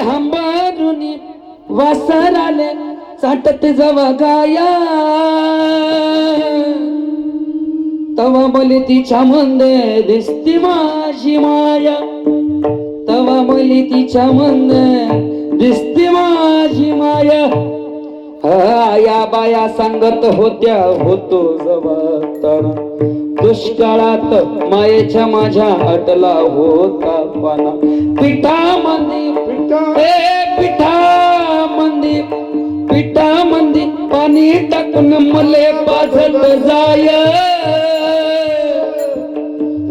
हंबारुनी वासर आले चाटत जवा गाया. तवा बोली तिच्या मंदे दिसती माझी माया. तवा बोली तिच्या मंदे दिसती माझी माया. या बाया सांगत होत्या होतो जबाताना दुष्काळात मायेच्या माझ्या अटला होता पाना. पिठा मंदी पिठा मंदी पिठा मंदी पाणी टाकून मले पाजत जाय.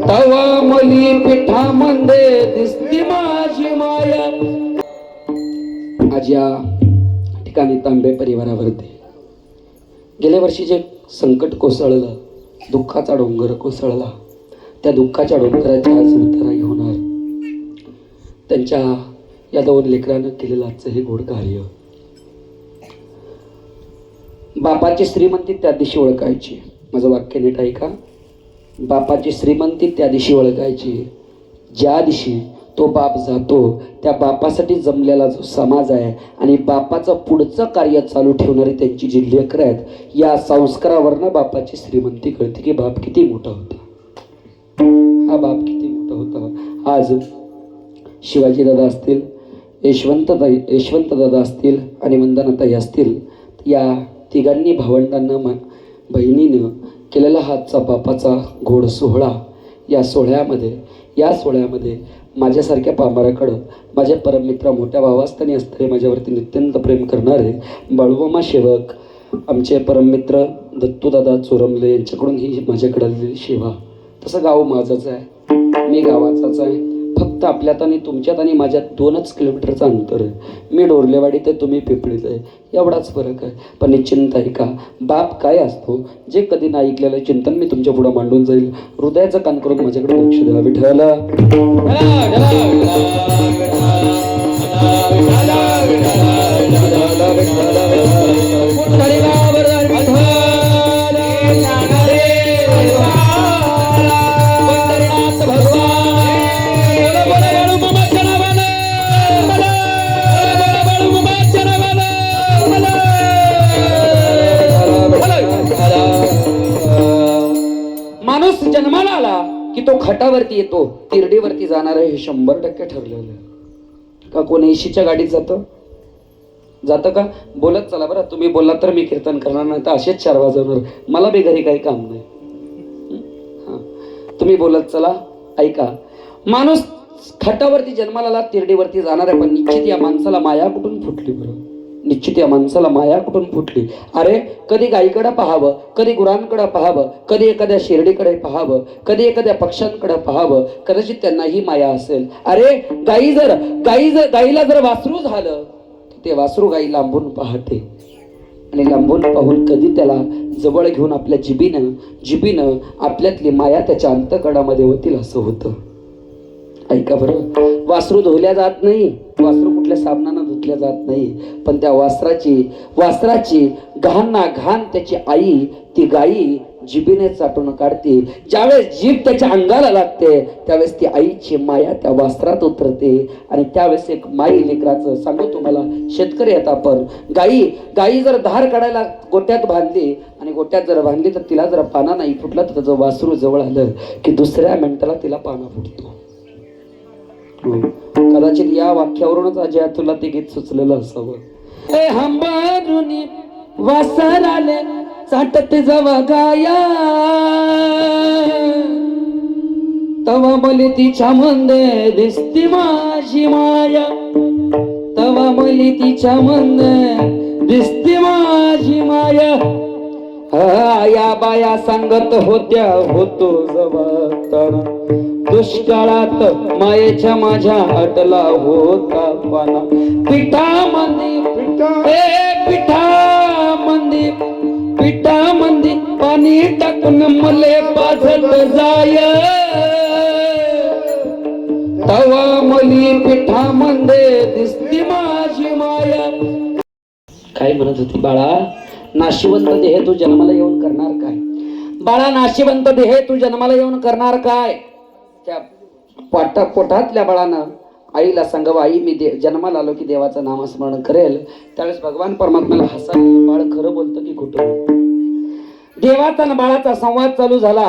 तवा मली पिठा मंदे दिसती माझी माया. आज्या ठिकाणी तांबे परिवारावरती गेल्या वर्षी जे संकट कोसळलं दुःखाचा डोंगर कोसळला त्या दुःखाच्या डोंगराची आज उतराई होणार त्यांच्या या दोन लेकरानं केलेलं आजचं हे गोड कार्य. बापाची श्रीमंती त्या दिवशी ओळखायची. माझं वाक्य नीट ऐका. बापाची श्रीमंती त्या दिवशी ओळखायची. ज्या दिवशी तो बाप जातो त्या बापासाठी जमलेला जो समाज आहे आणि बापाचं पुढचं कार्य चालू ठेवणारी त्यांची जी लेकरं आहेत या संस्कारावरनं बापाची श्रीमंती कळते की बाप किती मोठा होता. हा बाप किती मोठा होता. आज शिवाजी दादा असतील यशवंत यशवंत दादा असतील आणि वंदनाताई असतील या तिघांनी भावंडांना मा बहिणीनं केलेला हातचा बापाचा घोड सोहळा या सोहळ्यामध्ये या सोहळ्यामध्ये माझ्यासारख्या पामाराकडं माझे परममित्र मोठ्या भावास्थानी असणारे माझ्यावरती नित्यंत प्रेम करणारे बाळूमामा सेवक आमचे परममित्र दत्तूदादा चोरमले यांच्याकडून ही माझ्याकडे आलेली सेवा. तसं गाव माझंच आहे. मी गावाचाच आहे. फक्त आपल्यात आणि तुमच्यात आणि माझ्यात दोनच किलोमीटरचं अंतर आहे मी डोरलेवाडी ते तुम्ही पिंपळीत आहे एवढाच फरक आहे पण निश्चिंत आहे का बाप काय असतो जे कधी नाही ऐकलेलं चिंतन मी तुमच्या पुढं मांडून जाईल हृदयाचं कान करून माझ्याकडे लक्ष द्या विठ्ठला येतो तिरडीवरती जाणार आहे हे शंभर टक्के ठरलेलं आहे. का कोण एशीच्या गाडीत जातं? जातं का? बोलत चला बरं तुम्ही बोललात तर मी कीर्तन करणार नाही तर असेच चार वाजवणार. मला बी घरी काही काम नाही. हं. तुम्ही बोलत चला ऐका. माणूस खटावरती जन्माला तिरडीवरती जाणार आहे पण निश्चित या माणसाला माया कुठून फुटली बरं? निश्चित या माणसाला माया कुठून फुटली? अरे कधी गाईकडं पाहावं कधी गुरांकडे पाहावं कधी एखाद्या शिर्डीकडे पाहावं कधी एखाद्या पक्ष्यांकडे पाहावं कदाचित त्यांना ही माया असेल. अरे गाई जर गाई जर गाईला जर वासरू झालं ते वासरू गाई लांबून पाहते. आणि लांबून पाहून कधी त्याला जवळ घेऊन आपल्या जिबीनं जिबीनं आपल्यातली माया त्याच्या अंतकडामध्ये होतील असं होतं. ऐका बरं वासरू धुल्या जात नाही वासरू कुठल्या साबणानं धुतल्या जात नाही. पण त्या वासराची वास्त्राची घाण ना घाण त्याची आई ती गाई जिबीने चाटून काढते. ज्यावेळेस जीभ त्याच्या अंगाला लागते त्यावेळेस ती आईची माया त्या वासरात उतरते. आणि त्यावेळेस एक माई लेकराचं सांगू तुम्हाला शेतकरी आहेत आपण. गाई गाई जर धार काढायला गोट्यात बांधली आणि गोट्यात जर बांधली तर तिला जर पाना नाही फुटला तर त्याचं वासरू जवळ आलं की दुसऱ्या मिनिटाला तिला पाना फुटतो. हो. कदाचित या वाक्यावरूनच अजय तुला ते गीत सुचलेलं असावं. ए हंबारुनी वासर आले चाटत जवा गाया. तवा बोली तिच्या मंदे दिसती माझी माया. तवा बोली तिच्या मंदे दिसती माझी माया. या बाया सांगत होत्या होतो जबाताना दुष्काळात मायेच्या माझ्या अटला होता पाना. पिठा मंदी पिठा मंदी पिठा मंदी पाणी टाकून मले पाझत जाय. तवा मली पिठा मंदे दिसती माझी माया. काय म्हणत होती बाळा? नाशिवंत देह तू जन्माला येऊन करणार काय? बाळा नाशिवंत देह तू जन्माला येऊन करणार काय? त्या पोटा पोटातल्या बाळानं आईला सांगावं आई मी दे जन्माला आलो की देवाचं नामस्मरण करेल. त्यावेळेस भगवान परमात्म्याला हसा बाळ खरं बोलतं की खोटं देवाचा आणि बाळाचा संवाद चालू झाला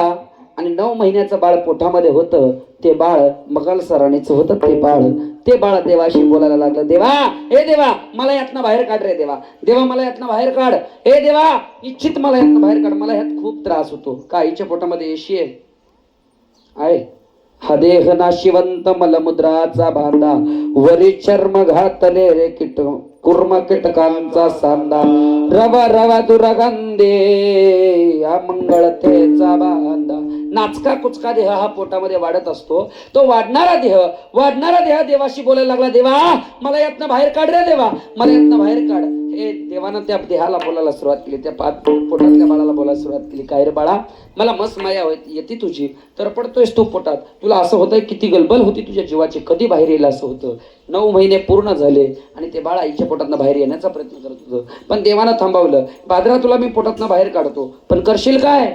आणि नऊ महिन्याचं बाळ पोटामध्ये होतं. ते बाळ मगल सराणीचं होतं ते बाळ ते बाळ देवाशी बोलायला लागलं. देवा हे देवा मला यातनं बाहेर काढ रे देवा. देवा मला यातनं बाहेर काढ. हे देवा इच्छित मला यातनं बाहेर काढ. मला यात खूप त्रास होतो. का आईच्या पोटामध्ये येशी आहे? आहे. हा देह नाशिवंत मलमुद्राचा बांधा. वरी चर्म घातले रे किट कुर्म कीटकांचा सांदा रवा रवा दुरगंधे हा मंगळतेचा बांधा. नाचका कुचका देह हा पोटामध्ये वाढत असतो. तो वाढणारा देह वाढणारा देह देवाशी बोलायला लागला देवा मला यातनं बाहेर काढ रे देवा मला यातनं बाहेर काढ. हे देवानं त्या देहाला बोलायला सुरुवात केली त्या पाच पोटातल्या बाळाला बोलायला सुरुवात केली. काय रे बाळा मला मस्त माया येते तुझी तर पडतोयस तू पोटात. तुला असं होतंय किती गलबल होती तुझ्या जीवाची कधी बाहेर येईल असं होतं? नऊ महिने पूर्ण झाले आणि ते बाळ आईच्या पोटातनं बाहेर येण्याचा प्रयत्न करत होतं. पण देवानं थांबवलं बादरा तुला मी पोटातनं बाहेर काढतो पण करशील काय?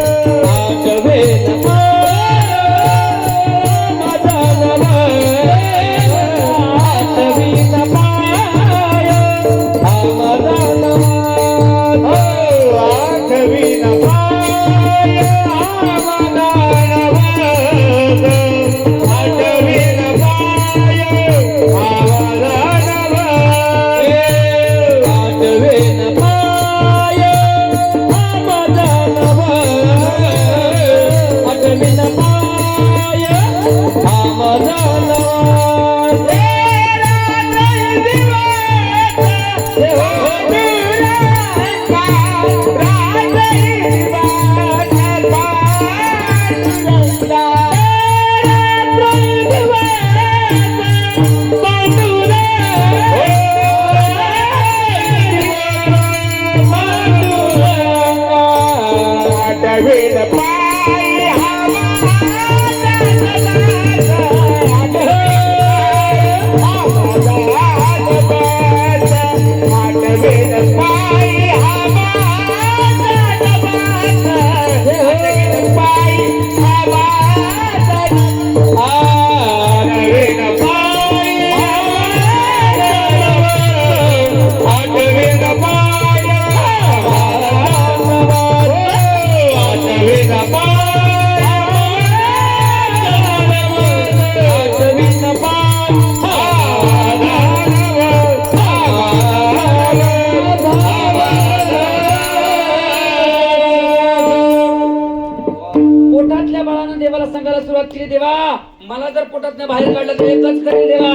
जर बाहेर काढलं तर एकच करेल देवा.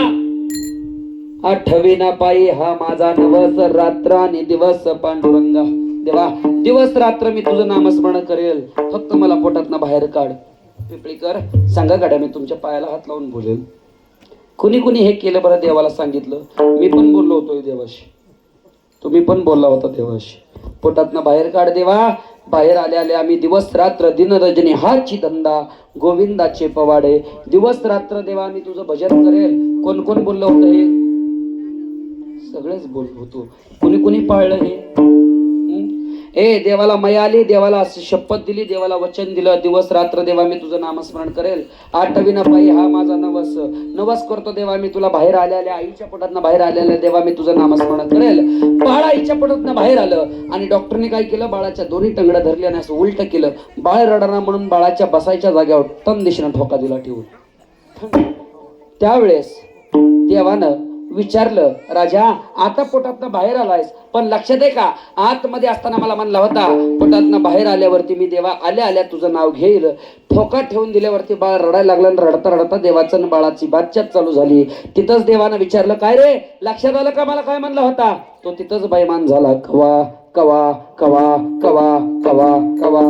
आठवी पायी हा माझा नवस रात्र आणि दिवस पांडुरंगा. देवा दिवस रात्र मी तुझं नामस्मरण करेल. फक्त मला पोटातनं बाहेर काढ. पिंपळीकर सांगा गाड्या मी तुमच्या पायाला हात लावून बोलेल. कुणी कुणी हे केलं बरं देवाला सांगितलं? मी पण बोललो होतो देवाशी. तुम्ही पण बोलला होता देवाशी. पोटातनं बाहेर काढ देवा. बाहेर आले आले आम्ही दिवस रात्र दिन रजनी हाची धंदा गोविंदाचे पवाडे. दिवस रात्र देवा मी तुझं भजन करेल. कोण कोण बोललं होतं हे? सगळेच बोलत होतो. कुणी कुणी पाळलं हे? हे देवाला मया आली देवाला शपथ दिली देवाला वचन दिलं. दिवस रात्र देवा मी तुझं नामस्मरण करेल. आठवी पायी हा माझा नवस. नवस करतो देवा मी तुला बाहेर आलेल्या आईच्या पोटातनं बाहेर आलेल्या देवा मी तुझं नामस्मरण करेल. बाळ आईच्या पोटातनं बाहेर आलं आणि डॉक्टरने काय केलं? बाळाच्या दोन्ही टंगड्या धरल्या आणि असं उलट केलं. बाळ रडणार म्हणून बाळाच्या बसायच्या जागेवर तन दिशेनं ठोका दिला ठेवून. त्यावेळेस देवानं विचारलं राजा आता पोटातनं बाहेर आलायस पण लक्षात आहे का? आतमध्ये असताना मला म्हणला होता पोटातनं बाहेर आल्यावरती मी देवा आल्या आल्या तुझं नाव घेईल. ठोका ठेवून दिल्यावरती बाळ रडायला लागलं आणि रडता रडता देवाचं आणि बाळाची बातच्यात चालू झाली. तिथंच देवानं विचारलं काय रे लक्षात आलं का मला काय म्हणला होता? तो तिथंच बैमान झाला. कवा कवा कवा कवा कवा कवा.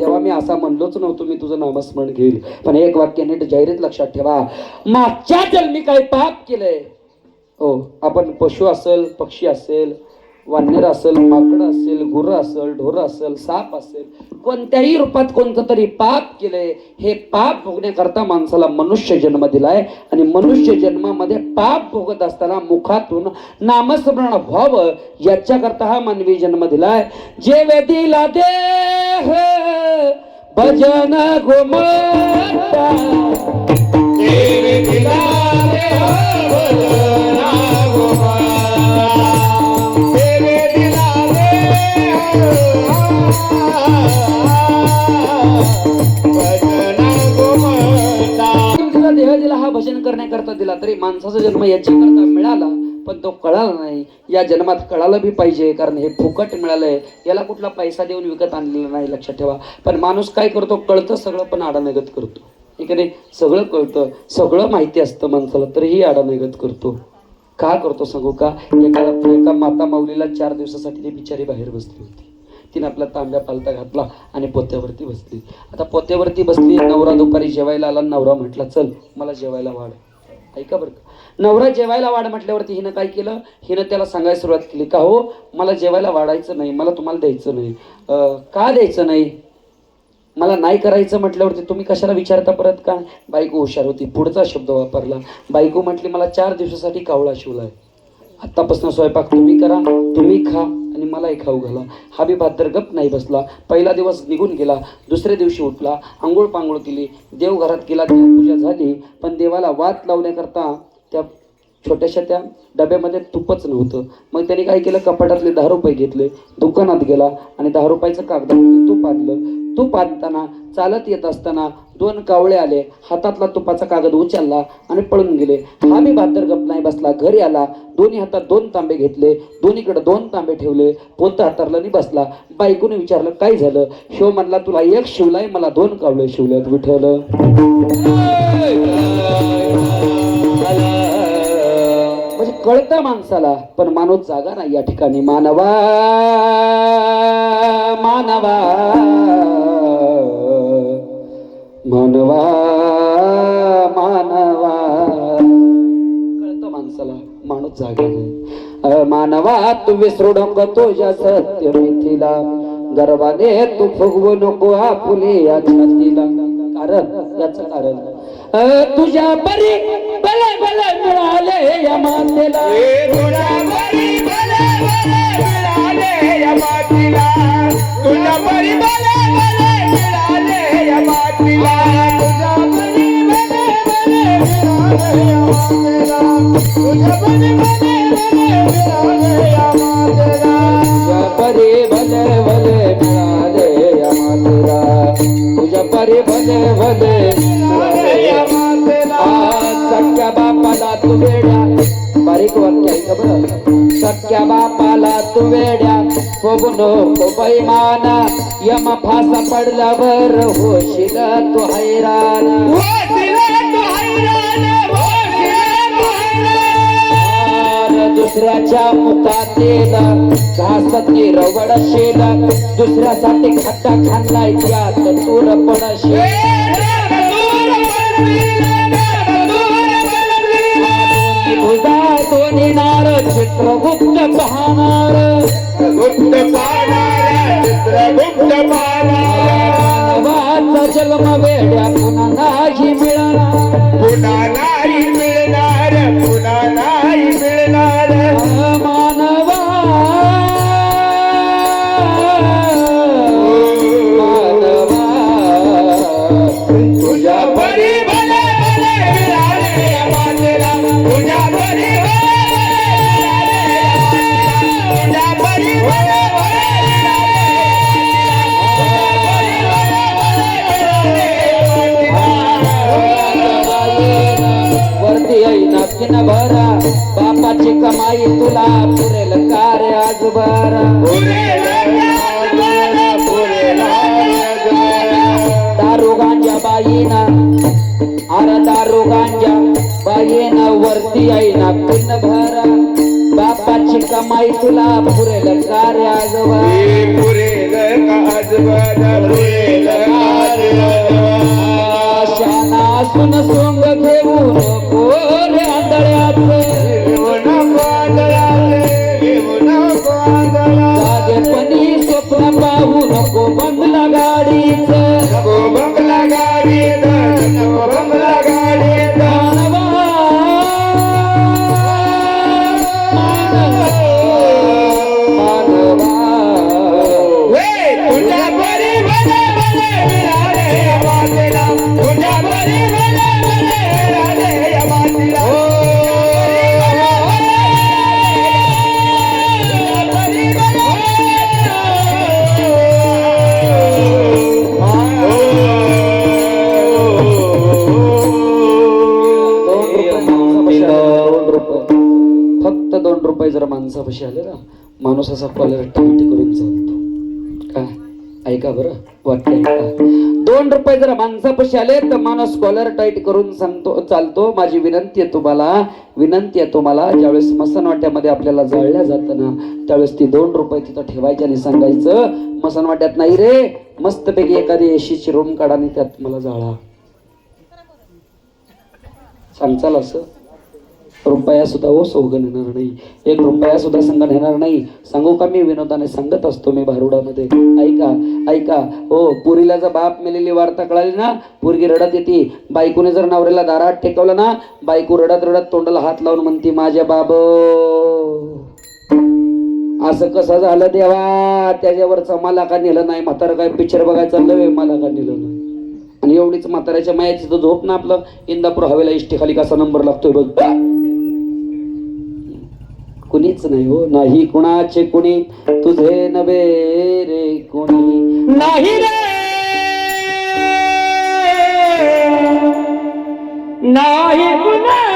तेव्हा मी असा म्हणलोच नव्हतो मी तुझं नामस्मरण घेईल. पण एक वाक्य नीट जाहिरीत लक्षात ठेवा. मागच्या जन्मी काही पाप केलंय हो आपण पशु असेल पक्षी असेल वानर असेल माकड असेल गुर असेल ढोर असेल साप असेल कोणत्याही रूपात कोणतं तरी पाप केलंय हे पाप भोगण्याकरता माणसाला मनुष्य जन्म दिलाय. आणि मनुष्य जन्मामध्ये पाप भोगत असताना मुखातून नामस्मरण व्हावं याच्याकरता हा मानवी जन्म दिलाय. जे वेदीला दे भजन गोमता भजन करण्याकरता दिला तरी माणसाचा जन्म याच्याकरता मिळाला पण तो कळाला नाही. या जन्मात कळायला बी पाहिजे कारण हे फुकट मिळालंय. याला कुठला पैसा देऊन विकत आणलेला नाही लक्षात ठेवा. पण माणूस काय करतो कळतं सगळं पण आडानगत करतो. ठीक आहे नाही सगळं कळतं. सगळं माहिती असतं माणसाला तरीही आडानगत करतो. का करतो सांगू का? एका एका माता माऊलीला चार दिवसासाठी ती बिचारी बाहेर बसली होती. तिने आपला तांब्या पालता घातला आणि पोत्यावरती बसली. आता पोत्यावरती बसली नवरा दुपारी जेवायला आला नवरा म्हटला चल मला जेवायला वाढ. ऐका बरं का? नवरा जेवायला वाढ म्हटल्यावरती हिनं काय केलं? हिनं त्याला सांगायला सुरुवात केली का हो? मला जेवायला वाढायचं नाही मला तुम्हाला द्यायचं नाही. "अं, का द्यायचं नाही? मला नाही करायचं म्हटल्यावरती तुम्ही कशाला विचारता परत का बायको हुशार होती पुढचा शब्द वापरला. बायको म्हटली मला चार दिवसासाठी कावळा शिवलाय. आत्तापासून स्वयंपाक तुम्ही करा तुम्ही खा आणि मलाही खाऊ घाला. हा बी भात गप नाही बसला. पहिला दिवस निघून गेला दुसऱ्या दिवशी उठला आंघोळ पांघोळ केली देवघरात गेला देवपूजा झाली पण देवाला वात लावण्याकरता त्या छोट्याशा त्या डब्यामध्ये तुपच नव्हतं. मग त्याने काय केलं? कपाटातले दहा रुपये घेतले. दुकानात गेला आणि दहा रुपयाचं कागदामध्ये तूप आणलं. तूप आणताना चालत येत असताना दोन कावळे आले. हातातला तुपाचा कागद उचलला आणि पळून गेले. हा मी बहादर गप नाही बसला. घरी आला. दोन्ही हातात दोन तांबे घेतले. दोन्हीकडे दोन तांबे ठेवले. पोत हातारला आणि बसला. बायकोने विचारलं काय झालं? शिव म्हणला तुला एक शिवलाय मला दोन कावळे शिवल्यात विठ्ठल. कळतं माणसाला पण माणूस जागा नाही या ठिकाणी. मानवा मानवा. मानवा मानवा. कळतं माणसाला माणूस जागा नाही. मानवा तू विसरू नको तुझ्या सत्य मिथिला गर्वाने तू फुगवू नको आपुले या छातीला. कारण याच कारण अ, तुझ्या परी बले बले मिळाले या मातेला. तुझ्या नको बैमान यम फासा पडल्यावर होशील तू हैराण आर दुसऱ्याच्या मुखातील घासती रवडशील दुसऱ्यासाठी खट्टा खाल्लाय त्यात तूर पडशील. तुझा दोन्ही नार चित्रगुप्त पाहणार मानवाचा जन्म वेड्या पुन्हा नाही मिळणार पुन्हा कमाई तुला पुरेल कार्य आज बरा दारू गांजा बाईना अरे दारू गांजा बाईना वरती येईना किन भरा बापाची कमाई तुला पुरेल कार्य आज बरा शाना सुन सोंग घेऊ नको रे आंधळ्याचे. असा कॉलर टिकटी करून चालतो. काय? ऐका बरं वाटतंय का? दोन रुपये जर माणसापाशी आले तर माणूस कॉलर टाईट करून सांगतो चालतो. माझी विनंती आहे तुम्हाला विनंती आहे तुम्हाला. ज्यावेळेस मसनवाट्यामध्ये आपल्याला जाळल्या जातं ना त्यावेळेस ती दोन रुपये तिथं ठेवायचे आणि सांगायचं मसनवाट्यात नाही रे मस्तपैकी एखादी एशीची रूम काढा आणि त्यात मला जाळा. सांगचाल असं. रुपया सुद्धा हो सोगन येणार नाही. एक रुपया सुद्धा संगण येणार नाही. सांगू का मी विनोदाने? सांगत असतो मी भारुडामध्ये. ऐका ऐका. हो पुरीला जर बाप मेलेली वार्ता कळाली ना पोरगी रडत येते. बायकोने जर नवऱ्याला दारात टेकवलं ना बायको रडत रडत तोंडाला हात लावून म्हणते माझ्या बाब. असं कसं झालं देवा? त्याच्यावरचं मला का नेलं नाही. म्हातारं काय पिक्चर बघायचं चाललं मला का नेलं नाही. आणि एवढीच म्हाताऱ्याच्या मायाची तर झोप ना आपलं. इंदापूर हवेला इष्टीखाली कसा नंबर लागतोय बघ. कुणीच नाही हो नाही कुणाचे कुणी तुझे नवे रे कुणी. नाही रे! नाही कुणा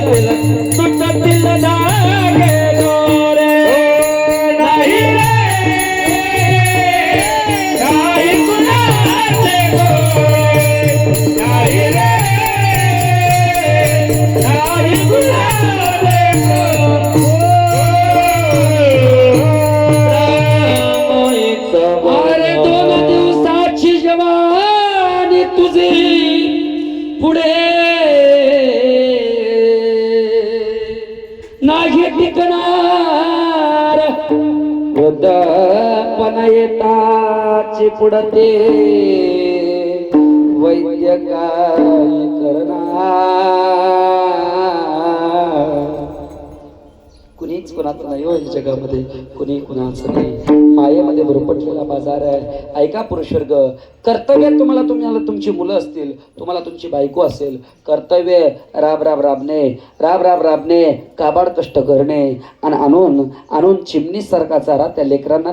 la कुणीच कुणाचं नाही हो या जगामध्ये कुणी कुणाचं नाही. मायेमध्ये भरपटलेला बाजार आहे. ऐका पुरुषवर्ग कर्तव्य तुम्हाला तुम्हाला तुमची मुलं असतील तुम्हाला तुमची बायको असेल कर्तव्य राब राब राबणे राब राब राबणे काबाड कष्ट करणे आणि आणून आणून चिमणीसारखा चारा त्या लेकरांना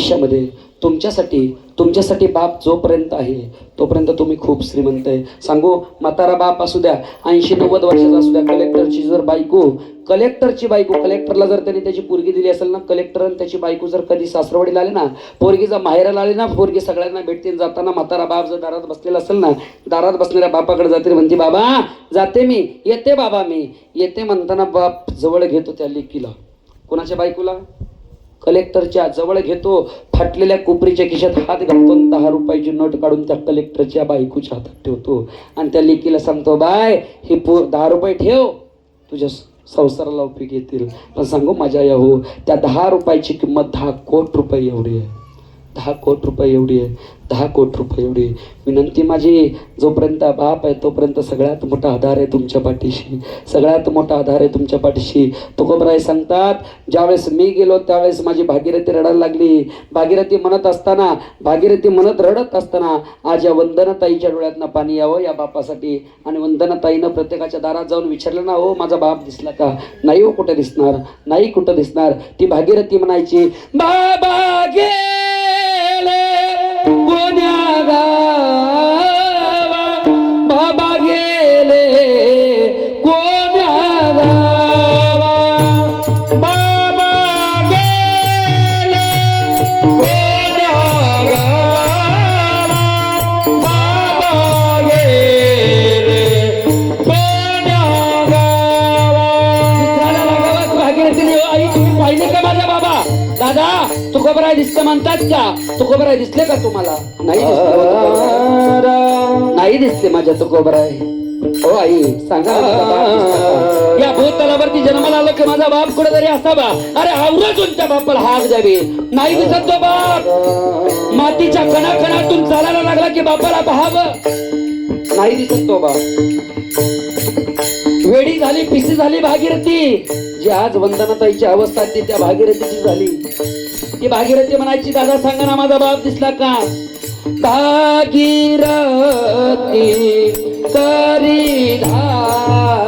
आयुष्यामध्ये तुमच्यासाठी तुमच्यासाठी बाप जोपर्यंत आहे तोपर्यंत तुम्ही खूप श्रीमंत आहे. सांगू म्हातारा बाप असू द्या ऐंशी नव्वद वर्षाचा असू द्या कलेक्टरची जर बायको कलेक्टरची बायको कलेक्टरला जर त्यांनी त्याची पोरगी दिली असेल ना कलेक्टर आणि त्याची बायको जर कधी सासरवाडीला आले ना पोरगीचा माहेराला आली ना पोरगी सगळ्यांना भेटते जाताना म्हातारा बाप जर दारात बसलेला असेल ना दारात बसणाऱ्या बापाकडे जाते म्हणते बाबा जाते मी येते बाबा मी. येते म्हणताना बाप जवळ घेतो त्या लेकीला. कोणाच्या बायकोला? कलेक्टरच्या जवळ घेतो. फाटलेल्या कोपरीच्या खिशात हात घालतो दहा रुपयाची नोट काढून त्या कलेक्टरच्या बायकोच्या हातात ठेवतो. आणि त्या लेकीला सांगतो बाय हे पो दहा रुपये ठेव. तुझ्या संसाराला उपयोग येतील. पण सांगू माझ्या या हो त्या दहा रुपयाची किंमत दहा कोट रुपये एवढी आहे. दहा कोट रुपये एवढी आहे दहा कोट रुपये एवढी विनंती माझी जोपर्यंत बाप आहे तोपर्यंत सगळ्यात मोठा आधार आहे तुमच्या पाठीशी. सगळ्यात मोठा आधार आहे तुमच्या पाठीशी. तुकोबराय सांगतात ज्यावेळेस मी गेलो त्यावेळेस माझी भागीरथी रडायला लागली. भागीरथी म्हणत असताना भागीरथी म्हणत रडत असताना आज या वंदनाताईच्या डोळ्यातनं पाणी यावं या बापासाठी. आणि वंदनाताईनं प्रत्येकाच्या दारात जाऊन विचारलं ना हो माझा बाप दिसला का? नाही हो कुठं दिसणार? नाही कुठं दिसणार? ती भागीरथी म्हणायची बाबा गे One Punyaga तुकोबराय म्हणतात का? तुकोबराय दिसले का तुम्हाला? नाही दिसले. हो तुकोबराय. नाही दिसले माझ्या तुकोबराय हो आई सांगा माझा बाप दिसला का? या भूतलावरती जन्माला आलं की माझा बाप कुठेतरी असावा? अरे आवराजून त्या बापाला हाक द्यावी. नाही दिसत तो बाप. मातीच्या कणाकणातून चालायला लागला की बापाला पाहावं. नाही दिसत तो बाप. वेडी झाली पिसी झाली भागीरथी. जी आज वंदनाताईची अवस्था ती त्या भागीरथीची झाली. ती भागीरथी म्हणायची दादा सांगा ना माझा बाप दिसला का भागीरथी करी धा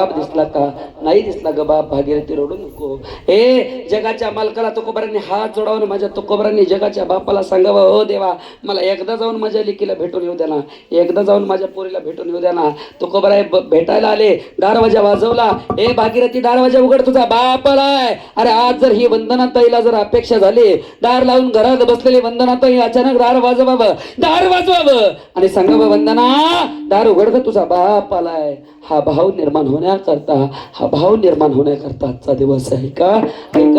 बाप दिसला का? नाही दिसला ग बाप भागीरथी रडू नको. ए जगाच्या मालकाला तुकोबरांनी हात जोडावून माझ्या तुकोबरांनी जगाच्या बापाला सांगावं हो देवा मला एकदा जाऊन माझ्या लेकीला भेटून येऊ द्या ना एकदा जाऊन माझ्या पोरीला भेटून येऊ द्या ना. तुकोबराय भेटायला आले दारवाजा वाजवला हे भागीरथी दारवाजा उघड तुझा बापलाय अरे आज जर ही वंदनाताईला जर अपेक्षा झाली दार लावून घरात बसलेली वंदनाताई अचानक दार वाजवावं दार वाजवावं आणि सांगावं वंदना दार उघड ग तुझा बाप आलाय. हा भाव निर्माण होण्याकरता हा भाव निर्माण होण्याकरता आजचा दिवस आहे का?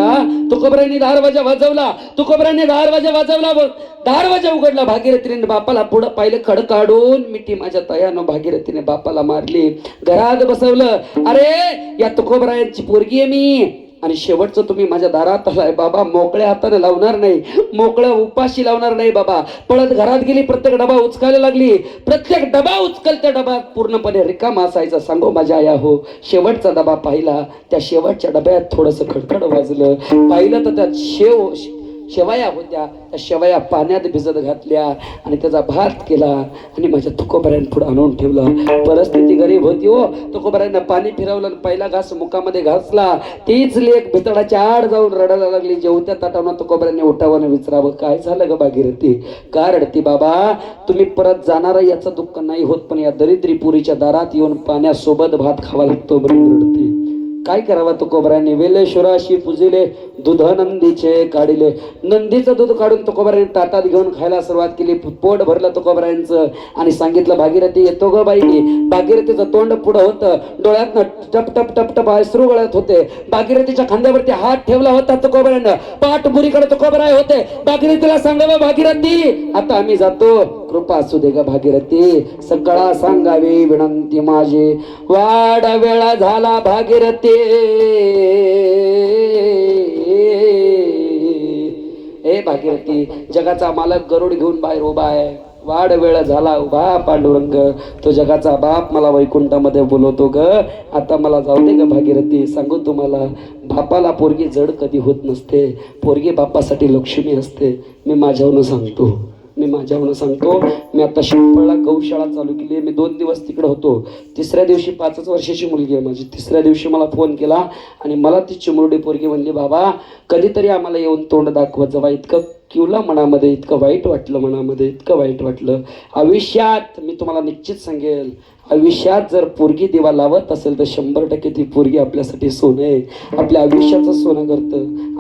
आहे का तुकोबरांनी वाजा वाजवला तुकोबरांनी वाजा वाजवला दहा दारवाजा उघडला. भागीरथीने बापाला पुढं पाहिलं खड काढून मिठी माझ्या तयानं भागीरथीने बापाला मारली. घरात बसवलं अरे या तुकोबरायांची पोरगी आहे मी. आणि शेवटचं तुम्ही माझ्या दारात आलाय. बाबा मोकळ्या हाताने लावणार नाही. मोकळ्या उपाशी लावणार नाही बाबा. पळत घरात गेली प्रत्येक डबा उचकायला लागली. प्रत्येक डबा उचकल त्या डब्यात पूर्णपणे रिकामा असायचा. सांगो माझ्या आया हो शेवटचा डबा पाहिला. त्या शेवटच्या डब्यात थोडस खडखड वाजलं. पाहिलं तर त्यात शेव शेवया होत्या त्या शेवया पाण्यात भिजत घातल्या आणि त्याचा भात केला आणि माझ्या तुकोबऱ्यानं पुढे आणून ठेवलं. परिस्थिती गरीब होती हो. तुकोबऱ्यानं पाणी फिरवलं आणि पहिला घास मुखामध्ये घासला. तीच लेख भितडाच्या आड जाऊन रडायला लागली. जेवत्या ताटावनं तुकोबऱ्याने उठावं विचारावं काय झालं ग भागीरथी का रडती बाबा? तुम्ही परत जाणार याचं दुःख नाही होत पण या दरिद्री पुरीच्या दारात येऊन पाण्यासोबत भात खावा लागतो बरी रडते. काय करावा तुकोबराने वेलेश्वराशी पुजिले दूध नंदीचे काढिले. नंदीचं दूध काढून तुकोबराने ताटात घेऊन खायला सुरुवात केली. पोट भरलं तुकोबऱ्यांचं आणि सांगितलं भागीरथी येतो ग बाई. भागीरथीचं तोंड पुढं होतं. डोळ्यातनं टप टप टप टप अश्रू गळत होते. भागीरथीच्या खांद्यावरती हात ठेवला होता तुकोबऱ्यानं पाठ बुरीकडे तुकोबराय होते. भागीरथीला सांगावं भागीरथी आता आम्ही जातो. कृपा असू दे ग भागीरथी. सगळा सांगावी विनंती माझी. वाड वेळा झाला भागीरथी. ए भागीरथी जगाचा मालक गरुड घेऊन बाहेर उभा आहे. वाढ वेळ झाला उभा पांडुरंग. तो जगाचा बाप मला वैकुंठामध्ये बोलवतो ग. आता मला जाऊ दे ग भागीरथी. सांगू तुम्हाला बापाला पोरगी जड कधी होत नसते. पोरगी बापासाठी लक्ष्मी असते. मी माझ्यावरून सांगतो. मी माझ्यावरून सांगतो मी आता शिंपळला गौशाळा चालू केली मी दोन दिवस तिकडे होतो. तिसऱ्या दिवशी पाचच वर्षाची मुलगी आहे माझी. तिसऱ्या दिवशी मला फोन केला आणि मला ती चिमुरडी पोरगी म्हणली बाबा कधीतरी आम्हाला येऊन तोंड दाखवत जावा इतकं किवला मनामध्ये इतकं वाईट वाटलं मनामध्ये इतकं वाईट वाटलं. आयुष्यात मी तुम्हाला निश्चित सांगेल आयुष्यात जर पोरगी देवा लावत असेल तर शंभर टक्के ती पोरगी आपल्यासाठी सोनं आहे. आपल्या आयुष्याचं सोनं करतं